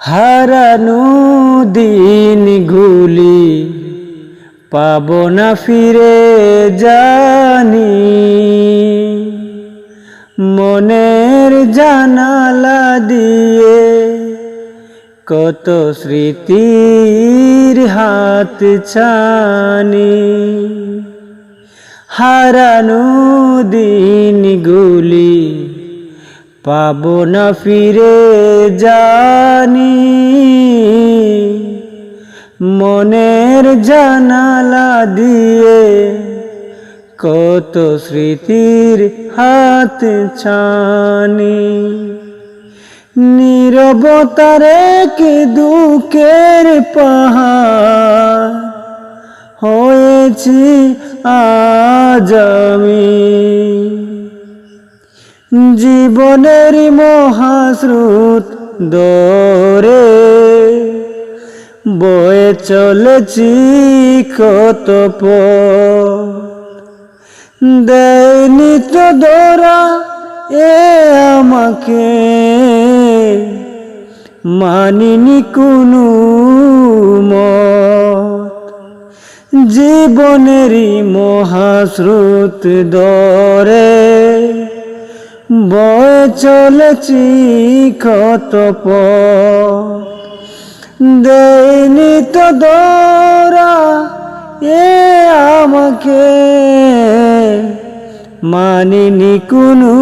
হারানো দিনগুলি পাব না ফিরে জানি। মনের জানালা দিয়ে কত স্মৃতির হাত ছানি। হারানো দিনগুলি পাব না ফিরে জানি। মনের জানালা দিয়ে কত স্মৃতির হাত ছানি। নীরবতার এক দুঃখের পাহাড়? হয়েছি আজ জীবনের মহাস্রোত দরে বয়ে চলেছি কত দেয়নি তো দোরা এ আমাকে, মানিনি কোনো মত। জীবনেরই মহাস্রোত দরে বয়ে চলেছি কত দেয়নি তো দোরা এ আমাকে। মানিনি কোনো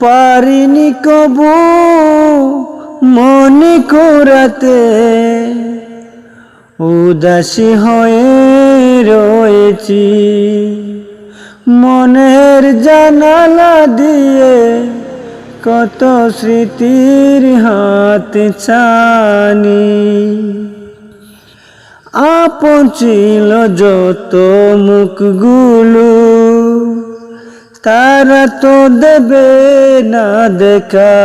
পারিনি কবু মনে করাতে। উদাসী হয়ে রয়েছি। মনের জানালা দিয়ে কত স্মৃতির হাত ছানি। আপন ছিল যত মুখগুলো, তারা তো দেবে না দেখা।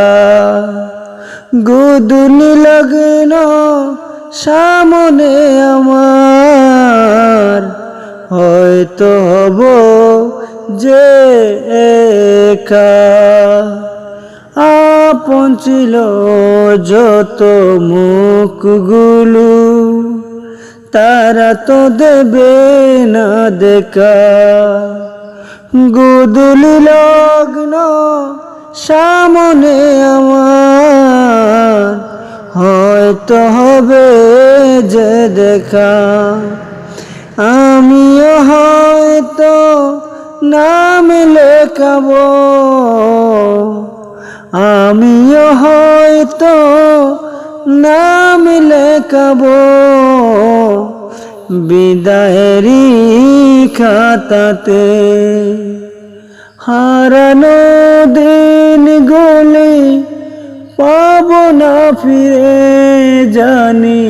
গুদুনি লগ্ন সামনে আমার হয়তো হব যে একা। আপন ছিল যত মুখগুলো, তারা তো দেবে না দেখা। গুদুলি লগ্ন সামনে আমার, হয়তো হবে যে দেখা। আমিও হয়তো নাম লেখাবো। আমিও হয়তো নাম লেখাবো। বিদায়েরই খাতাতে হারানো দিন গুলি পাব না ফিরে জানি।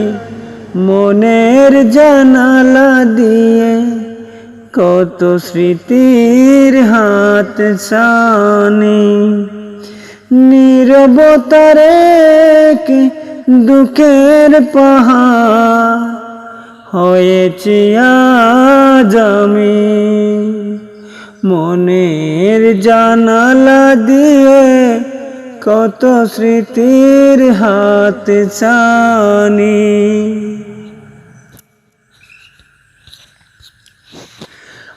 মনের জানালা দিয়ে কত স্মৃতির হাত ছানি নীরবতার এক দুঃখের পাহাড় হয়েছি আজ মনের জানালা দিয়ে কত স্মৃতির হাত ছানি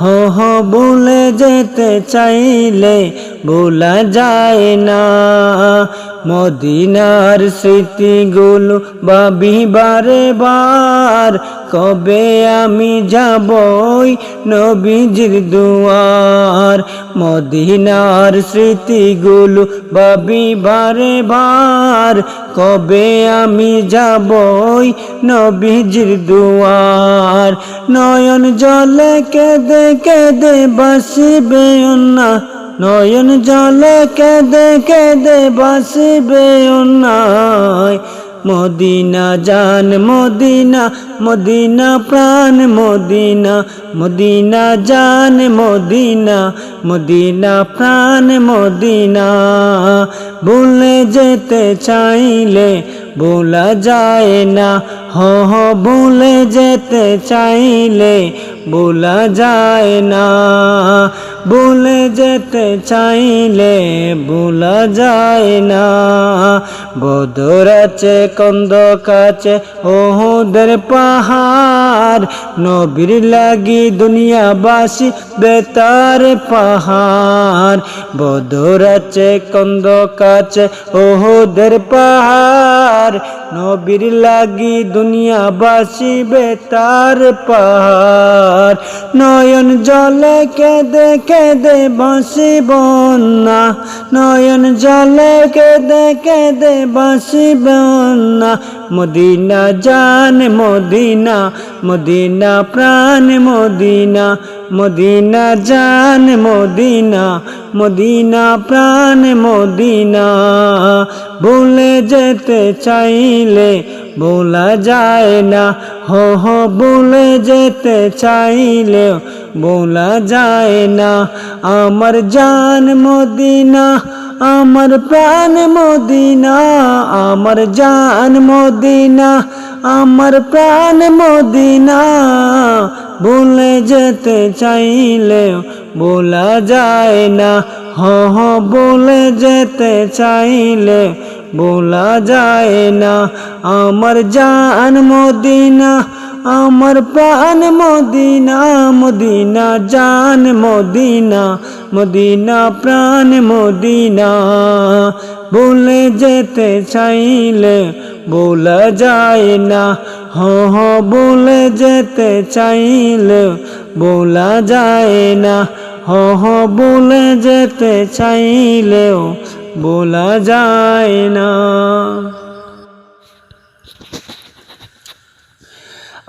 হো হো ভুলে যেতে চাইলে ভোলা যায় না। মদিনার স্মৃতিগুলো বা বিবারে বার। কবে আমি যাবই নবীজির দুয়ার? মদিনার স্মৃতিগুলো ভাবি বারে বার। কবে আমি যাবই নবীজির দুয়ার? নয়ন জলে কেঁদে কেঁদে বাসিবে না। নয়ন জলে কেঁদে কেঁদে বাসিবে অন্যায় মদিনা জান, মদিনা মদিনা প্রাণ, মদিনা মদিনা জান, মদিনা মদিনা প্রাণ, মদিনা। ভুলে যেতে চাইলে ভোলা যায় না হ ভুলে যেতে চাইলে ভোলা যায় না। ভুলে যেতে চাইলে ভোলা যায় না। বদর আছে কন্দ কাছে ওদের পাহাড়। নবীর লাগি দুনিয়াবাসী বেতার পাহাড়। বদর আছে কন্দ কাছে ওদের পাহাড়। নবীর লাগি দুনিয়াবাসী বেতার পাহাড়। নয়ন জলে কেঁদে কেঁদে বাঁশি বন্যা নয়ন জলে কেঁদে কেঁদে বাঁশি বন্যা মদিনা জান, মদিনা মদিনা প্রাণ, মদিনা মদিনা জান, মদিনা মদিনা প্রাণ, মদিনা। ভুলে যেতে চাইলে ভোলা যায় না, হো হো ভুলে যেতে চাইলে ভোলা যায় না। আমার জান মদিনা, আমার প্রাণ মদিনা, আমার জান মদিনা, আমার প্রাণ মদিনা। ভুলে যেতে চাইলে বলা যায় না। হ হ বলে যেতে চাইলে বলা যায় না। আমার জান মদিনা আমার প্রাণ মদিনা মদিনা জান মদিনা মদিনা প্রাণ মদিনা। বলে যেতে চাইলে বলা যায় না হ হ বলে যেতে চাইলে বলা যায় না হ হ বলে যেতে চাইলেও বলা যায় না।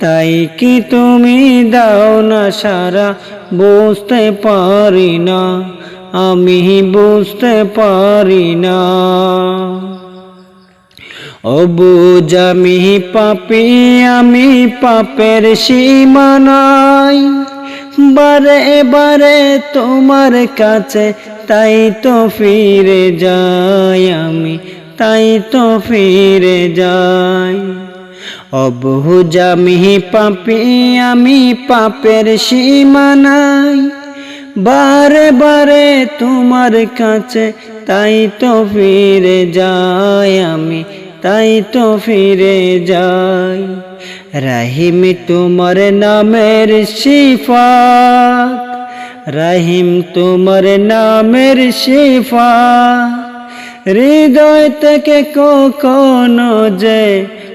তাই কি তুমি দাও না সারা? বুঝতে পারি না। আমি বুঝতে পারি না। অবুজ আমি পাপি, আমি পাপের সীমানাই বারে বারে তোমার কাছে তাই তো ফিরে যাই আমি, তাই তো ফিরে যাই। অবহুজ আমি পাপি, আমি পাপের সীমানাই বারে বারে তোমার কাছে তাই তো ফিরে যাই আমি, তাই তো ফিরে যাই। রাহিম তোমার নামের শিফাত, রাহিম তোমার নামের শিফা হৃদয় থেকে কখনো যে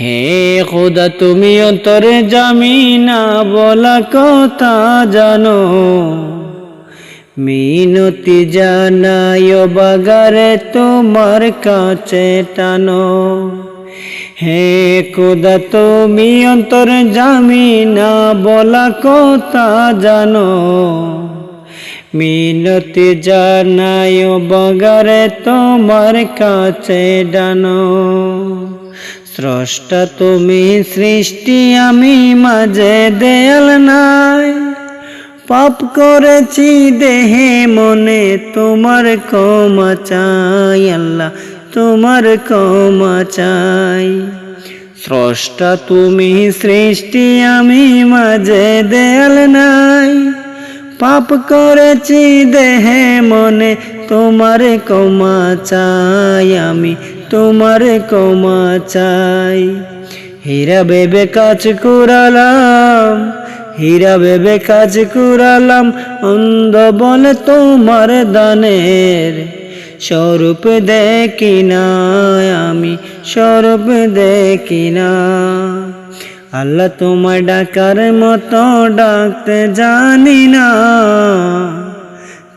হে খোদা, তুমি অন্তরে জামি না বলা কথা জানো। মিনতি জানায় বাগারে তোমার কাছে টানো। হে কোদা তুমি অন্তর জামি না বলা কথা জানো। মিনতি জানায় বাগারে তোমার কাছে ডানো স্রষ্টা তুমি, সৃষ্টি আমি, মাঝে দেয়াল নাই। পাপ করেছি দেহে, মনে তোমার ক্ষমা চাই, আল্লাহ তোমার ক্ষমা চাই। স্রষ্টা তুমি, সৃষ্টি আমি, মাঝে দেয়াল নাই। পাপ করেছি দেহে, মনে তোমার কমা চাই, আমি তোমার কমা চাই। হীরা বেবে কাজ কুড়ালাম, হীরা বেবে কাজ কুড়ালাম অন্ধ বলে তোমার দানের। স্বরূপ দেখি না আমি, স্বরূপ দেখি না। আল্লাহ তোমার ডাকার মতো ডাকতে জানি না।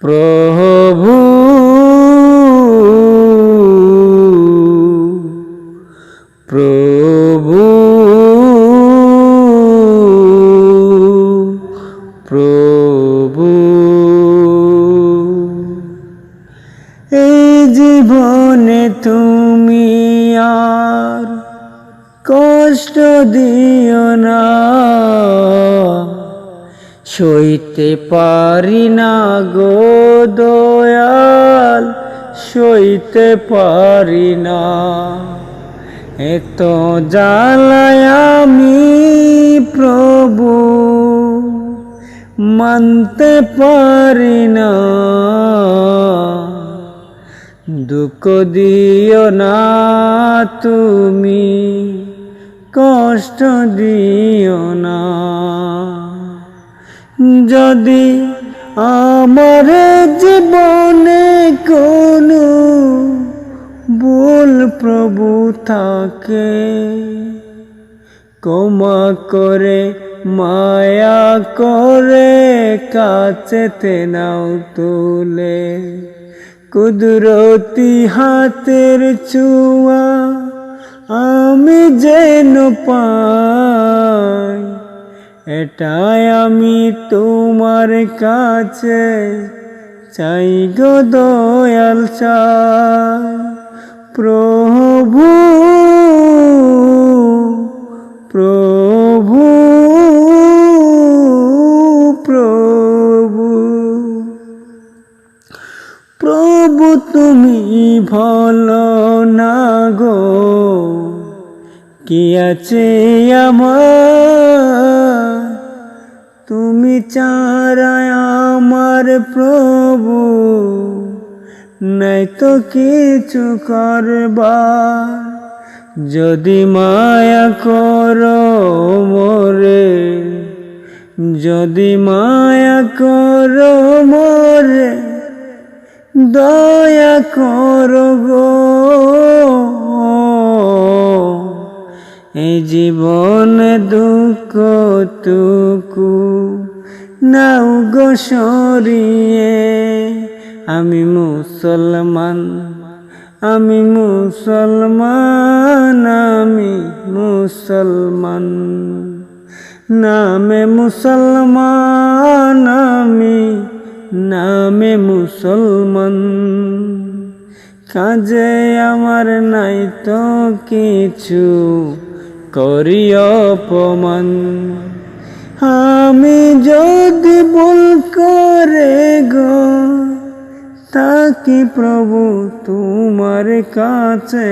প্রভু পারি না গো দয়াল, সইতে পারি না। এত জ্বালায় আমি প্রভু, মানতে পারি না। দুঃখ দিও না তুমি, কষ্ট দিও না। যদি আমার জীবনে কোনো ভুল প্রভু থাকে, ক্ষমা করে, মায়া করে, কাছেতে নাও তুলে। কুদরতি হাতের চুয়া আমি যেন পাই। এটাই আমি তোমার কাছে চাই গো দয়াল প্রভু প্রভু প্রভু। প্রভু, তুমি ভালো না গো। কি আছে আমার? তুমি চারায় আমার প্রভু, নাই তো কিছু করবার। যদি মায়া করো মোরে, যদি মায়া করো মোরে, দয়া করো গো। এই জীবন দুঃখ তুকু নাও গো সরিয়ে। আমি মুসলমান আমি মুসলমান আমি মুসলমান। নামে মুসলমান, আমি নামে মুসলমান। কাজে আমার নাই তো কিছু। করি অপমান। আমি যদি ভুল করে গো তাকি প্রভু তোমার কাছে?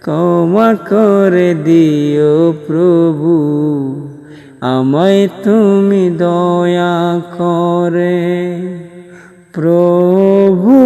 ক্ষমা করে দিও প্রভু, আমায় তুমি দয়া করে। প্রভু প্রভু